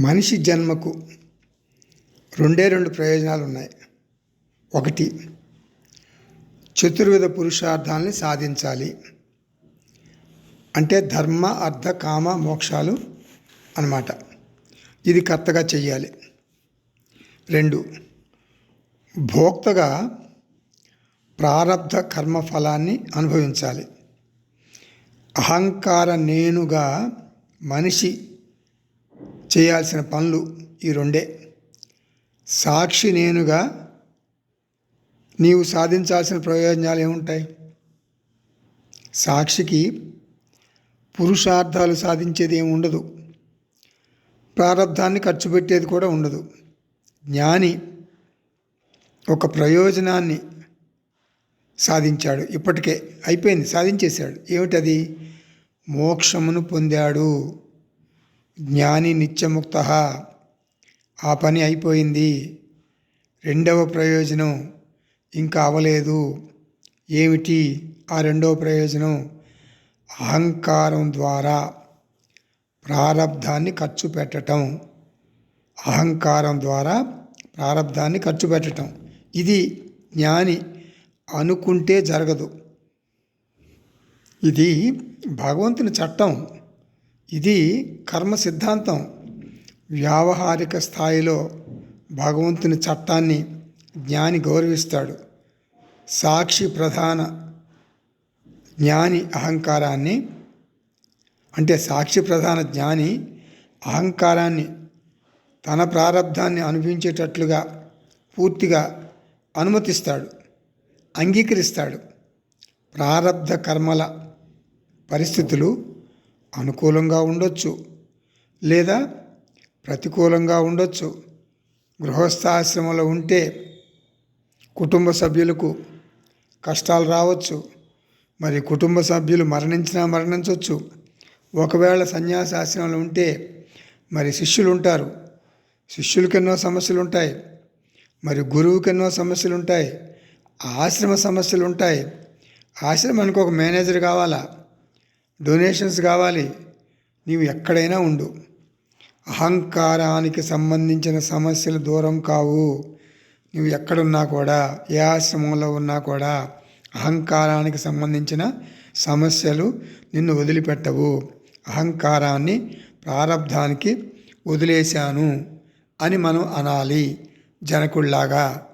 మనిషి జన్మకు రెండే రెండు ప్రయోజనాలు ఉన్నాయి ఒకటి చతుర్విధ పురుషార్థాలని సాధించాలి. అంటే ధర్మ అర్థ కామ మోక్షాలు అన్నమాట. ఇది కర్తగా చెయ్యాలి. రెండు భోక్తగా ప్రారబ్ధ కర్మఫలాన్ని అనుభవించాలి. అహంకార నేనుగా మనిషి చేయాల్సిన పనులు ఈ రెండే. సాక్షి నేనుగా నీవు సాధించాల్సిన ప్రయోజనాలు ఏముంటాయి? సాక్షికి పురుషార్థాలు సాధించేది ఏమి ఉండదు. ప్రారంధాన్ని ఖర్చు పెట్టేది కూడా ఉండదు. జ్ఞాని ఒక ప్రయోజనాన్ని సాధించాడు. ఇప్పటికే అయిపోయింది సాధించేశాడు. ఏమిటది? మోక్షమును పొందాడు. జ్ఞాని నిత్యముక్త. ఆ పని అయిపోయింది. రెండవ ప్రయోజనం ఇంకా అవలేదు. ఏమిటి? ఆ రెండవ ప్రయోజనం అహంకారం ద్వారా ప్రారంధాన్ని ఖర్చు పెట్టటం. అహంకారం ద్వారా ప్రారంధాన్ని ఖర్చు పెట్టటం. ఇది జ్ఞాని అనుకుంటే జరగదు. ఇది భగవంతుని చట్టం. ఇది కర్మ సిద్ధాంతం. వ్యావహారిక స్థాయిలో భగవంతుని చట్టాన్ని జ్ఞాని గౌరవిస్తాడు. సాక్షి ప్రధాన జ్ఞాని అహంకారాన్ని అంటే సాక్షి ప్రధాన జ్ఞాని అహంకారాన్ని తన ప్రారంధాన్ని అనుభవించేటట్లుగా పూర్తిగా అనుమతిస్తాడు అంగీకరిస్తాడు. ప్రారంధ కర్మల పరిస్థితులు అనుకూలంగా ఉండొచ్చు లేదా ప్రతికూలంగా ఉండొచ్చు. గృహస్థాశ్రమంలో ఉంటే కుటుంబ సభ్యులకు కష్టాలు రావచ్చు. మరి కుటుంబ సభ్యులు మరణించినా మరణించవచ్చు ఒకవేళ సన్యాసాశ్రమంలో ఉంటే మరి శిష్యులు ఉంటారు శిష్యులకి ఎన్నో సమస్యలు ఉంటాయి మరి గురువుకి ఎన్నో సమస్యలు ఉంటాయి ఆశ్రమ సమస్యలు ఉంటాయి ఆశ్రమానికి ఒక మేనేజర్ కావాలా? డొనేషన్స్ కావాలి. నీవు ఎక్కడైనా ఉండు. అహంకారానికి సంబంధించిన సమస్యలు దూరం కావు. నువ్వు ఎక్కడున్నా కూడా ఏ ఆశ్రమంలో ఉన్నా కూడా అహంకారానికి సంబంధించిన సమస్యలు నిన్ను వదిలిపెట్టవు. అహంకారాన్ని ప్రారంధానికి వదిలేశాను అని మనం అనాలి. జనకుళ్ళాగా